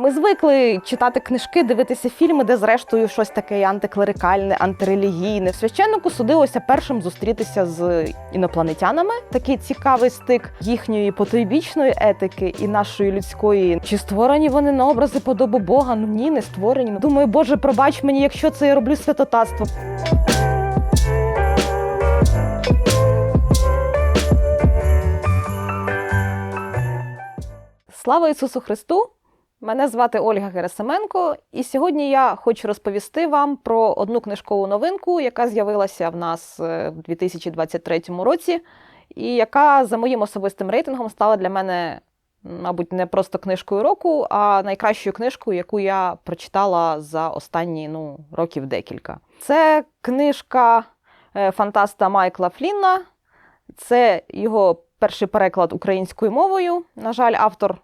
Ми звикли читати книжки, дивитися фільми, де зрештою щось таке антиклерикальне, антирелігійне. Священнику судилося першим зустрітися з інопланетянами. Такий цікавий стик їхньої потойбічної етики і нашої людської. Чи створені вони на образи подобу Бога? Ну ні, не створені. Думаю, Боже, пробач мені, якщо це я роблю святотатство. Слава Ісусу Христу! Мене звати Ольга Герасименко, і сьогодні я хочу розповісти вам про одну книжкову новинку, яка з'явилася в нас е, в 2023 році, і яка за моїм особистим рейтингом стала для мене, мабуть, не просто книжкою року, а найкращою книжкою, яку я прочитала за останні ну, років декілька. Це книжка е, фантаста Майкла Флінна. Це його перший переклад українською мовою. На жаль, автор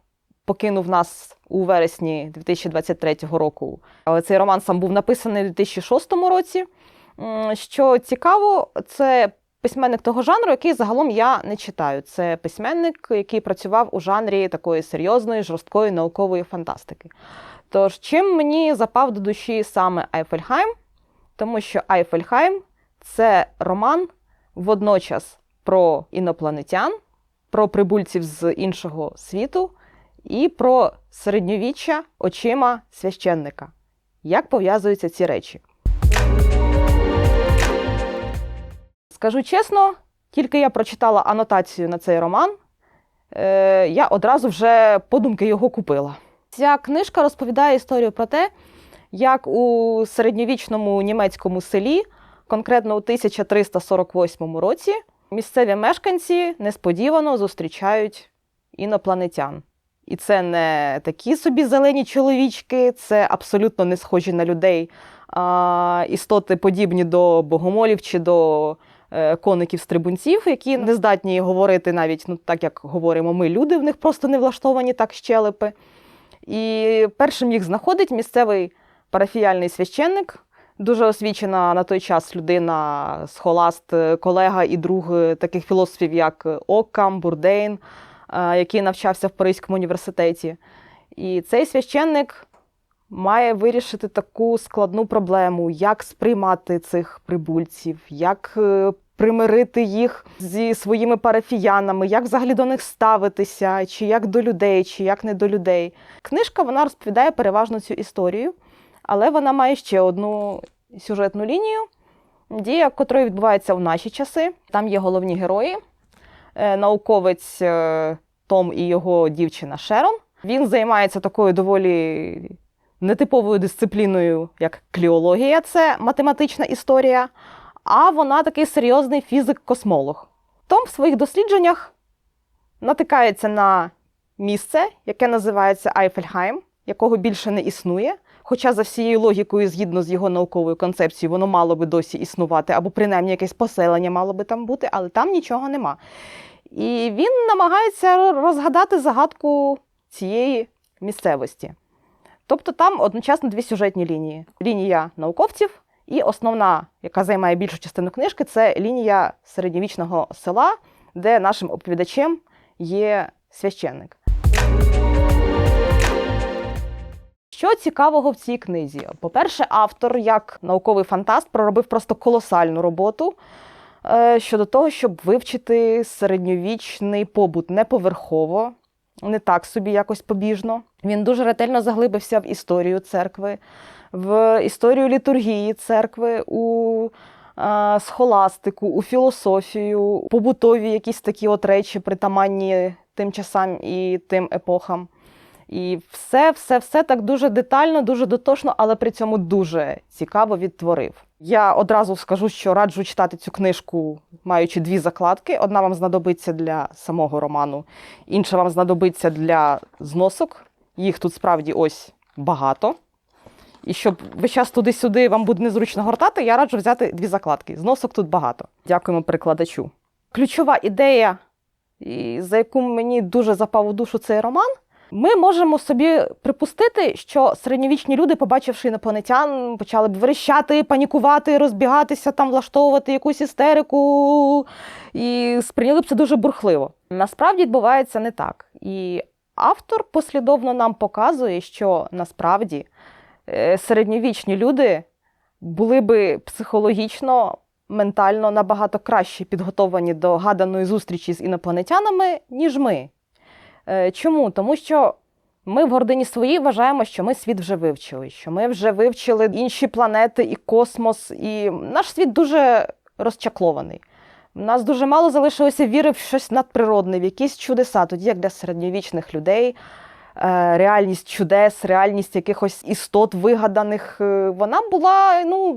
покинув нас у вересні 2023 року. Але цей роман сам був написаний у 2006 році. Що цікаво, це письменник того жанру, який загалом я не читаю. Це письменник, який працював у жанрі такої серйозної, жорсткої наукової фантастики. Тож, чим мені запав до душі саме Айфельхайм? Тому що Айфельхайм це роман водночас про інопланетян, про прибульців з іншого світу і про середньовіччя очима священника. Як пов'язуються ці речі? Скажу чесно, тільки я прочитала анотацію на цей роман, е, я одразу вже подумки його купила. Ця книжка розповідає історію про те, як у середньовічному німецькому селі, конкретно у 1348 році, місцеві мешканці несподівано зустрічають інопланетян. І це не такі собі зелені чоловічки, це абсолютно не схожі на людей. А, істоти, подібні до богомолів чи до е, коників-стрибунців, які не здатні говорити навіть ну, так, як говоримо ми, люди, в них просто не влаштовані так щелепи. І першим їх знаходить місцевий парафіяльний священник, дуже освічена на той час людина, схоласт, е, колега і друг е, таких філософів, як Оккам, Бурдейн, який навчався в Паризькому університеті. І цей священник має вирішити таку складну проблему, як сприймати цих прибульців, як е, примирити їх зі своїми парафіянами, як взагалі до них ставитися, чи як до людей, чи як не до людей. Книжка вона розповідає переважно цю історію, але вона має ще одну сюжетну лінію, дія котрої відбувається в наші часи. Там є головні герої, Е, науковець е, Том і його дівчина Шерон. Він займається такою доволі нетиповою дисципліною, як кліологія, це математична історія. А вона такий серйозний фізик-космолог. Том в своїх дослідженнях натикається на місце, яке називається Айфельхайм, якого більше не існує. Хоча за всією логікою, згідно з його науковою концепцією, воно мало би досі існувати, або принаймні якесь поселення мало би там бути, але там нічого нема. І він намагається розгадати загадку цієї місцевості. Тобто там одночасно дві сюжетні лінії: лінія науковців, і основна, яка займає більшу частину книжки, це лінія середньовічного села, де нашим оповідачем є священник. Що цікавого в цій книзі? По-перше, автор, як науковий фантаст, проробив просто колосальну роботу щодо того, щоб вивчити середньовічний побут не поверхово, не так собі якось побіжно. Він дуже ретельно заглибився в історію церкви, в історію літургії церкви, у е, схоластику, у філософію, побутові якісь такі от речі, притаманні тим часам і тим епохам. І все, все, все так дуже детально, дуже дотошно, але при цьому дуже цікаво відтворив. Я одразу скажу, що раджу читати цю книжку, маючи дві закладки. Одна вам знадобиться для самого роману, інша вам знадобиться для зносок. Їх тут справді ось багато. І щоб весь час туди-сюди вам буде незручно гортати, я раджу взяти дві закладки. Зносок тут багато. Дякуємо перекладачу. Ключова ідея, за яку мені дуже запав у душу цей роман. Ми можемо собі припустити, що середньовічні люди, побачивши інопланетян, почали б верещати, панікувати, розбігатися, там влаштовувати якусь істерику і сприйняли б це дуже бурхливо. Насправді відбувається не так. І автор послідовно нам показує, що насправді е, середньовічні люди були би психологічно, ментально набагато краще підготовані до гаданої зустрічі з інопланетянами, ніж ми. Е, Чому? Тому що ми в гордині своїй вважаємо, що ми світ вже вивчили, що ми вже вивчили інші планети і космос, і наш світ дуже розчаклований. У нас дуже мало залишилося віри в щось надприродне, в якісь чудеса, тоді як для середньовічних людей. Е, Реальність чудес, реальність якихось істот вигаданих, е, вона була ну,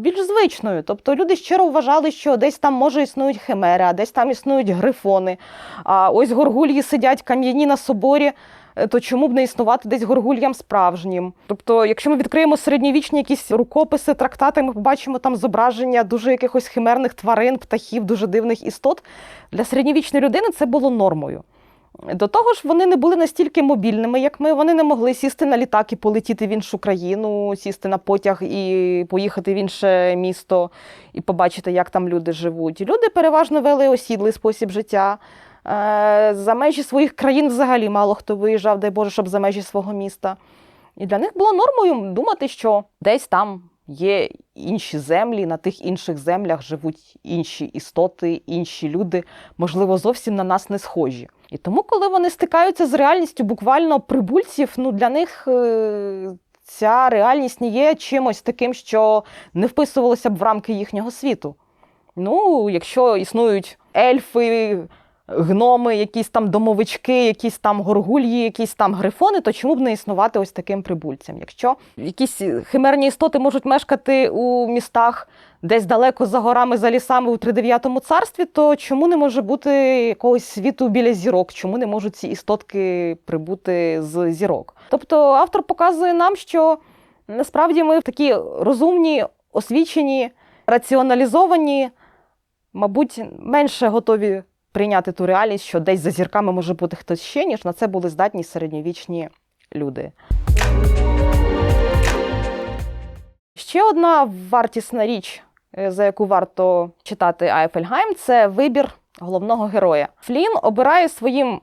більш звичною. Тобто люди щиро вважали, що десь там може існують химери, а десь там існують грифони. А ось горгульї сидять кам'яні на соборі, е, то чому б не існувати десь горгульям справжнім? Тобто, якщо ми відкриємо середньовічні якісь рукописи, трактати, ми побачимо там зображення дуже якихось химерних тварин, птахів, дуже дивних істот. Для середньовічної людини це було нормою. До того ж, вони не були настільки мобільними, як ми. Вони не могли сісти на літак і полетіти в іншу країну, сісти на потяг і поїхати в інше місто і побачити, як там люди живуть. Люди переважно вели осідлий спосіб життя. Е, За межі своїх країн взагалі мало хто виїжджав, дай Боже, щоб за межі свого міста. І для них було нормою думати, що десь там є інші землі, на тих інших землях живуть інші істоти, інші люди, можливо, зовсім на нас не схожі. І тому, коли вони стикаються з реальністю буквально прибульців, ну для них е, ця реальність не є чимось таким, що не вписувалося б в рамки їхнього світу. Ну, якщо існують ельфи, гноми, якісь там домовички, якісь там горгульї, якісь там грифони, то чому б не існувати ось таким прибульцям? Якщо якісь химерні істоти можуть мешкати у містах десь далеко за горами, за лісами у тридев'ятому царстві, то чому не може бути якогось світу біля зірок? Чому не можуть ці істотки прибути з зірок? Тобто автор показує нам, що насправді ми такі розумні, освічені, раціоналізовані, мабуть, менше готові прийняти ту реальність, що десь за зірками може бути хтось ще, ніж на це були здатні середньовічні люди. Ще одна вартісна річ, е, за яку варто читати Айфельгайм, це вибір головного героя. Флін обирає своїм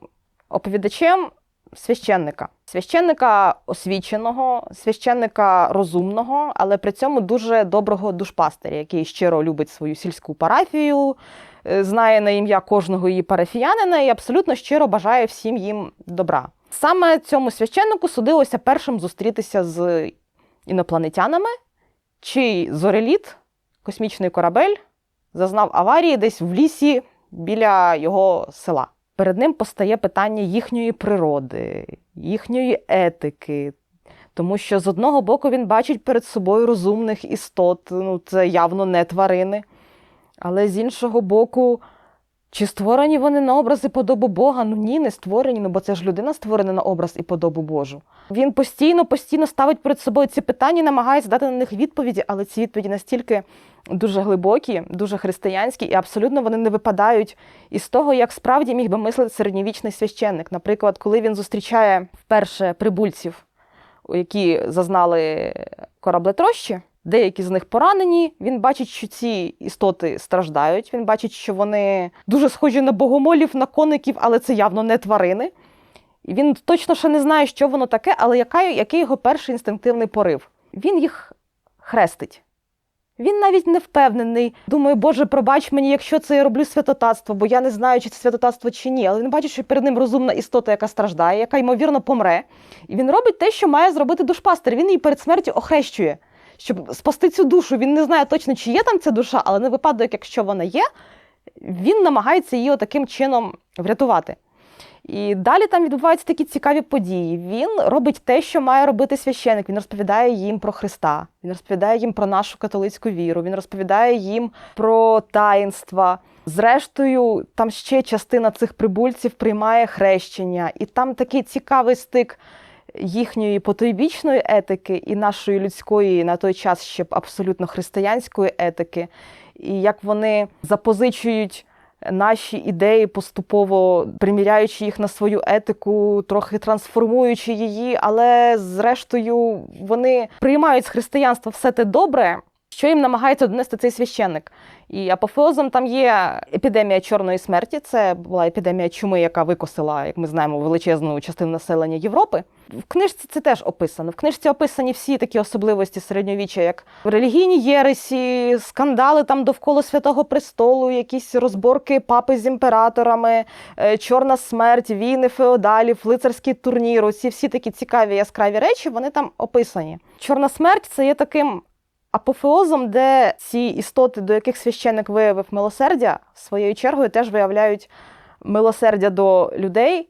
оповідачем священника. Священника освіченого, священника розумного, але при цьому дуже доброго душпастиря, який щиро любить свою сільську парафію, знає на ім'я кожного її парафіянина і абсолютно щиро бажає всім їм добра. Саме цьому священнику судилося першим зустрітися з інопланетянами, чий зореліт, космічний корабель, зазнав аварії десь в лісі біля його села. Перед ним постає питання їхньої природи, їхньої етики. Тому що з одного боку він бачить перед собою розумних істот, ну це явно не тварини. Але з іншого боку, чи створені вони на образ і подобу Бога? Ну ні, не створені, ну бо це ж людина створена на образ і подобу Божу. Він постійно, постійно ставить перед собою ці питання, намагається дати на них відповіді, але ці відповіді настільки дуже глибокі, дуже християнські, і абсолютно вони не випадають із того, як справді міг би мислити середньовічний священник. Наприклад, коли він зустрічає вперше прибульців, які зазнали кораблетрощі, Деякі з них поранені. Він бачить, що ці істоти страждають. Він бачить, що вони дуже схожі на богомолів, на коників, але це явно не тварини. І він точно ще не знає, що воно таке, але яка, який його перший інстинктивний порив. Він їх хрестить. Він навіть не впевнений. Думає, Боже, пробач мені, якщо це я роблю святотатство, бо я не знаю, чи це святотатство чи ні. Але він бачить, що перед ним розумна істота, яка страждає, яка ймовірно помре. І він робить те, що має зробити душпастер. Він її перед смертю охрещує щоб спасти цю душу. Він не знає точно, чи є там ця душа, але на випадок, якщо вона є, він намагається її таким чином врятувати. І далі там відбуваються такі цікаві події. Він робить те, що має робити священик. Він розповідає їм про Христа, він розповідає їм про нашу католицьку віру, він розповідає їм про таїнства. Зрештою, там ще частина цих прибульців приймає хрещення, і там такий цікавий стик їхньої потойбічної етики і нашої людської на той час ще абсолютно християнської етики, і як вони запозичують наші ідеї, поступово приміряючи їх на свою етику, трохи трансформуючи її, але зрештою вони приймають з християнства все те добре. Що їм намагається донести цей священник? І апофеозом там є епідемія чорної смерті. Це була епідемія чуми, яка викосила, як ми знаємо, величезну частину населення Європи. В книжці це теж описано. В книжці описані всі такі особливості середньовіччя, як релігійні єресі, скандали там довкола святого престолу, якісь розборки папи з імператорами, е, чорна смерть, війни феодалів, лицарський турнір. Ці всі такі цікаві яскраві речі, вони там описані. Чорна смерть це є таким апофеозом, де ці істоти, до яких священник виявив милосердя, своєю чергою теж виявляють милосердя до людей,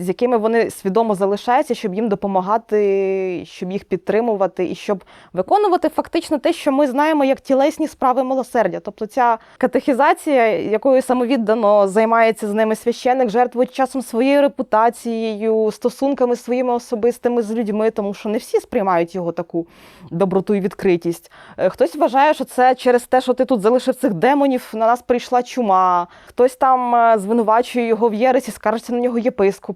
з якими вони свідомо залишаються, щоб їм допомагати, щоб їх підтримувати і щоб виконувати фактично те, що ми знаємо як тілесні справи милосердя. Тобто ця катехізація, якою самовіддано займається з ними священник, жертвує часом своєю репутацією, стосунками своїми особистими з людьми, тому що не всі сприймають його таку доброту і відкритість. Е, Хтось вважає, що це через те, що ти тут залишив цих демонів, на нас прийшла чума. Хтось там е, звинувачує його в єресі, скаржиться на нього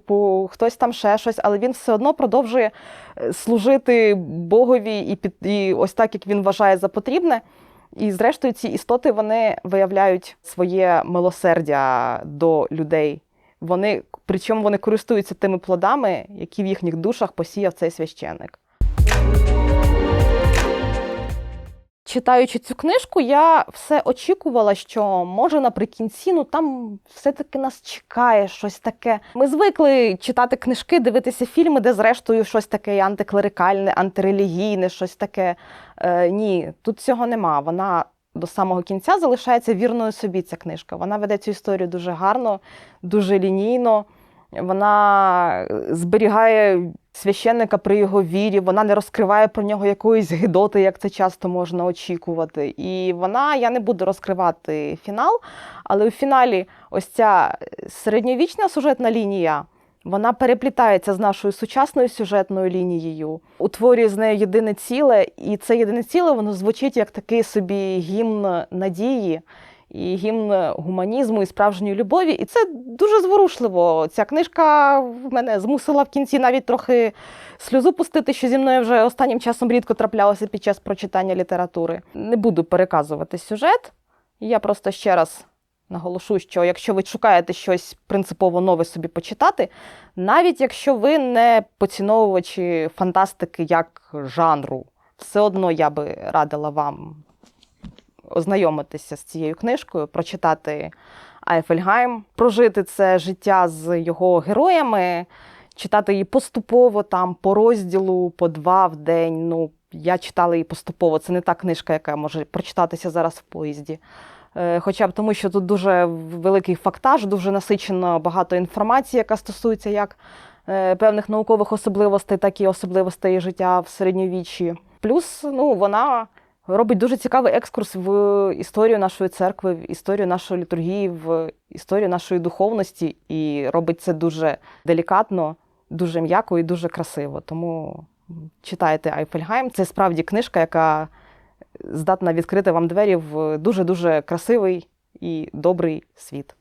єпископу, хтось там ще щось, але він все одно продовжує е, служити Богові і під і ось так, як він вважає за потрібне. І зрештою, ці істоти вони виявляють своє милосердя до людей. Вони, причому вони користуються тими плодами, які в їхніх душах посіяв цей священник. Читаючи цю книжку, я все очікувала, що може наприкінці, ну там все-таки нас чекає щось таке. Ми звикли читати книжки, дивитися фільми, де зрештою щось таке антиклерикальне, антирелігійне, щось таке. Е, ні, тут цього нема. Вона до самого кінця залишається вірною собі ця книжка. Вона веде цю історію дуже гарно, дуже лінійно. Вона зберігає священника при його вірі, вона не розкриває про нього якоїсь гидоти, як це часто можна очікувати. І вона, я не буду розкривати фінал, але у фіналі ось ця середньовічна сюжетна лінія. Вона переплітається з нашою сучасною сюжетною лінією, утворює з нею єдине ціле, і це єдине ціле воно звучить як такий собі гімн надії і гімн гуманізму і справжньої любові. І це дуже зворушливо. Ця книжка мене змусила в кінці навіть трохи сльозу пустити, що зі мною вже останнім часом рідко траплялося під час прочитання літератури. Не буду переказувати сюжет. Я просто ще раз наголошу, що якщо ви шукаєте щось принципово нове собі почитати, навіть якщо ви не поціновувачі фантастики як жанру, все одно я би радила вам ознайомитися з цією книжкою, прочитати Айфельгайм, прожити це життя з його героями, читати її поступово, там по розділу, по два в день. Ну, я читала її поступово. Це не та книжка, яка може прочитатися зараз в поїзді. Е, Хоча б тому, що тут дуже великий фактаж, дуже насичено багато інформації, яка стосується як е, певних наукових особливостей, так і особливостей життя в середньовіччі. Плюс ну, вона робить дуже цікавий екскурс в історію нашої церкви, в історію нашої літургії, в історію нашої духовності, і робить це дуже делікатно, дуже м'яко і дуже красиво. Тому читайте Айфельгайм. Це справді книжка, яка здатна відкрити вам двері в дуже дуже красивий і добрий світ.